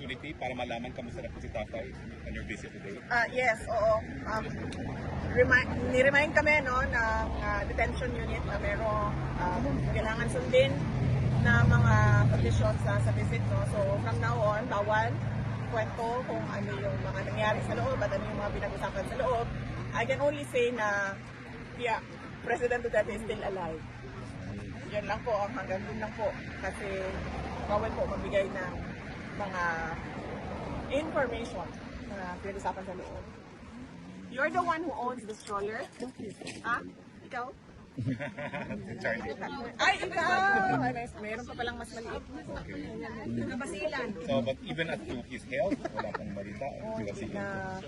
opportunity para malaman kamusta na po si Tatay on your visit today? Ah, yes, oo. Um, remind, ni-remind kami no, ng ah, detention unit na merong um, kailangan sundin na mga conditions sa, sa visit. No? So from now on, bawal kwento kung ano yung mga nangyari sa loob at ano yung mga pinag-usapan sa loob. I can only say na yeah, President Duterte is still alive. Yan lang po, ang hanggang dun lang po. Kasi bawal po magbigay ng mga information na pinag-usapan sa loob. You're the one who owns the stroller? Ha? Ikaw? si Charlie. Ay, ikaw! Ay, may, mayroon pa palang mas maliit. Nabasilan. So, but even at to his health, wala pong balita. Oh, si na,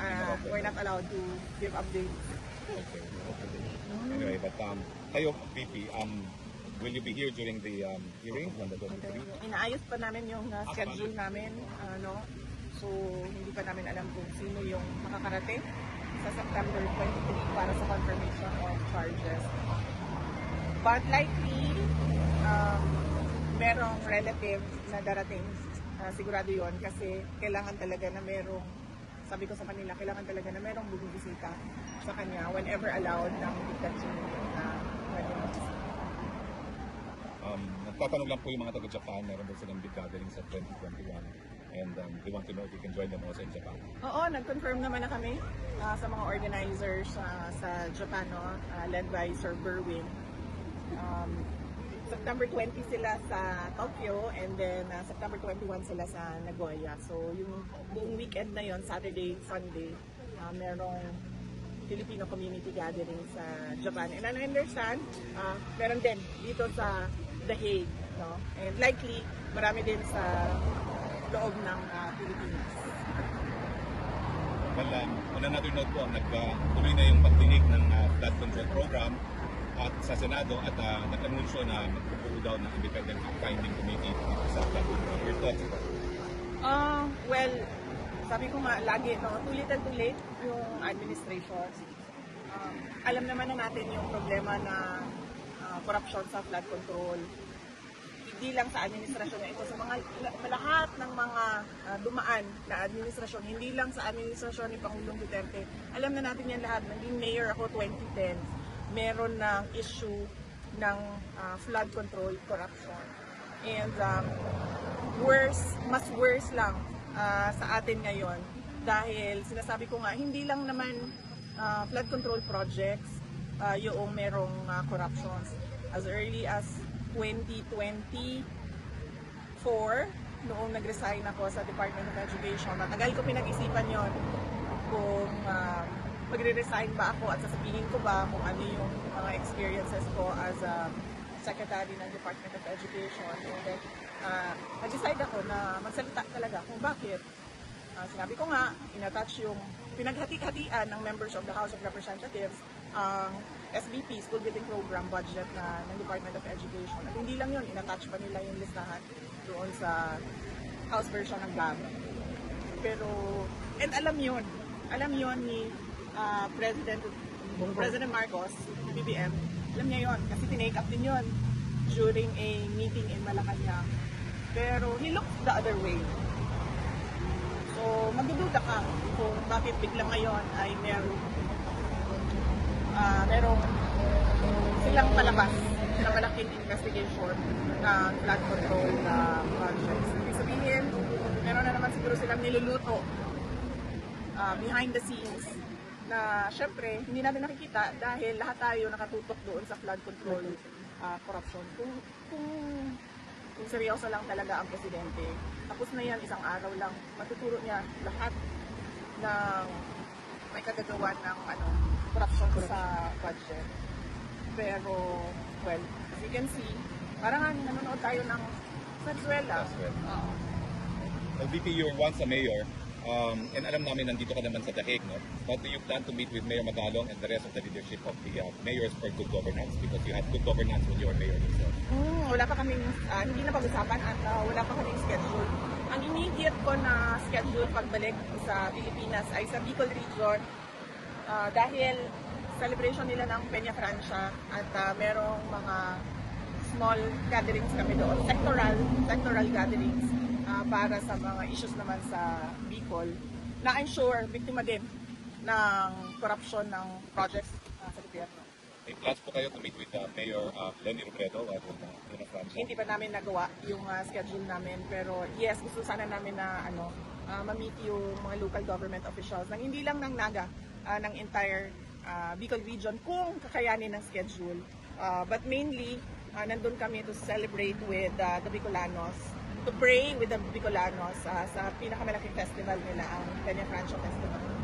ah, we're not allowed to give updates. Okay. Anyway, but um, kayo, VP, um, will you be here during the um, hearing? On the 23? Inaayos pa namin yung uh, schedule namin, ano, so hindi pa namin alam kung sino yung makakarating sa September 23 para sa confirmation of charges. But likely, um, merong relative na darating, uh, sigurado yon kasi kailangan talaga na merong, sabi ko sa kanila, kailangan talaga na merong bumibisita sa kanya whenever allowed ng detention na nagtatanong lang po yung mga taga-Japan, meron daw silang big gathering sa 2021. And um, they want to know if you can join them also in Japan. Oo, nag-confirm naman na kami ah, sa mga organizers ah, sa Japan, no? ah, led by Sir Berwin. Um, September 20 sila sa Tokyo and then ah, September 21 sila sa Nagoya. So yung buong weekend na yon Saturday, Sunday, ah, merong Filipino community gathering sa Japan. And I understand, ah, meron din dito sa The Hague. No? And likely, marami din sa loob ng ah, Pilipinas. Well, um, on another note po, nagtuloy na yung pagdinig ng uh, flood control program at sa Senado at uh, nag-anunsyo na magpupulo daw ng independent finding committee sa flood control. Your thoughts? Ah, well, sabi ko nga lagi, no, too little too late yung administration. Um, alam naman na natin yung problema na ah, corruption sa flood control. Hindi lang sa administrasyon na ito, sa mga lahat ng mga ah, dumaan na administrasyon, hindi lang sa administrasyon ni Pangulong Duterte. Alam na natin yan lahat. Naging mayor ako 2010. Meron ng issue ng ah, flood control corruption. And um, worse, mas worse lang ah, sa atin ngayon dahil sinasabi ko nga hindi lang naman ah, flood control projects ah, yung merong ah, corruptions as early as 2024 noong nag-resign ako sa Department of Education matagal ko pinag-isipan yon kung ah, magre-resign ba ako at sasabihin ko ba kung ano yung mga experiences ko as a secretary ng Department of Education. And then, uh, nag-decide ako na magsalita talaga kung bakit. Ah, sinabi ko nga, inattach yung pinaghati-hatian ng members of the House of Representatives ang SBP, School Building Program budget na ng Department of Education. At hindi lang yun, inattach pa nila yung listahan doon sa House version ng GAB. Pero, and alam yun, alam yun ni ah, President President Marcos, BBM, alam niya yon kasi tinake up din yun during a meeting in Malacanang. Pero he looked the other way. So, magdududa ka kung bakit biglang ngayon ay meron ah merong silang palabas na malaking investigation ng flood control na projects. Ibig sabihin, meron na naman siguro silang niluluto ah, behind the scenes na syempre hindi natin nakikita dahil lahat tayo nakatutok doon sa flood control ah, corruption. Kung, kung, kung seryoso lang talaga ang presidente, tapos na yan isang araw lang, matuturo niya lahat ng may kagagawa ng ano, corruption sa budget. Pero, well, as you can see, parang nga nanonood tayo ng Venezuela. Venezuela. Oo. Well, VP, you're once a mayor. Um, and alam namin nandito ka naman sa Dahig, no? But do you plan to meet with Mayor Magalong and the rest of the leadership of the uh, mayors for good governance? Because you had good governance when you were mayor yourself. Hmm, wala pa kaming, ah, hindi na pag-usapan at ah, wala pa kaming schedule. Ang immediate ko na schedule pagbalik sa Pilipinas ay sa Bicol Region ah, dahil celebration nila ng Peña Francia at ah, merong mga small gatherings kami doon, sectoral, sectoral gatherings. Ah, para sa mga issues naman sa Bicol na I'm sure biktima din ng corruption ng projects ah, sa gobyerno. May plans po kayo to meet with uh, Mayor uh, Lenny Robredo at uh, Una Francia? Hindi pa namin nagawa yung ah, schedule namin pero yes, gusto sana namin na ano ah, ma-meet yung mga local government officials ng hindi lang ng Naga, ah, ng entire ah, Bicol region kung kakayanin ng schedule. Ah, but mainly, ah, nandun kami to celebrate with ah, the Bicolanos, to pray with the Bicolanos ah, sa pinakamalaking festival nila, ang Peña Franco Festival.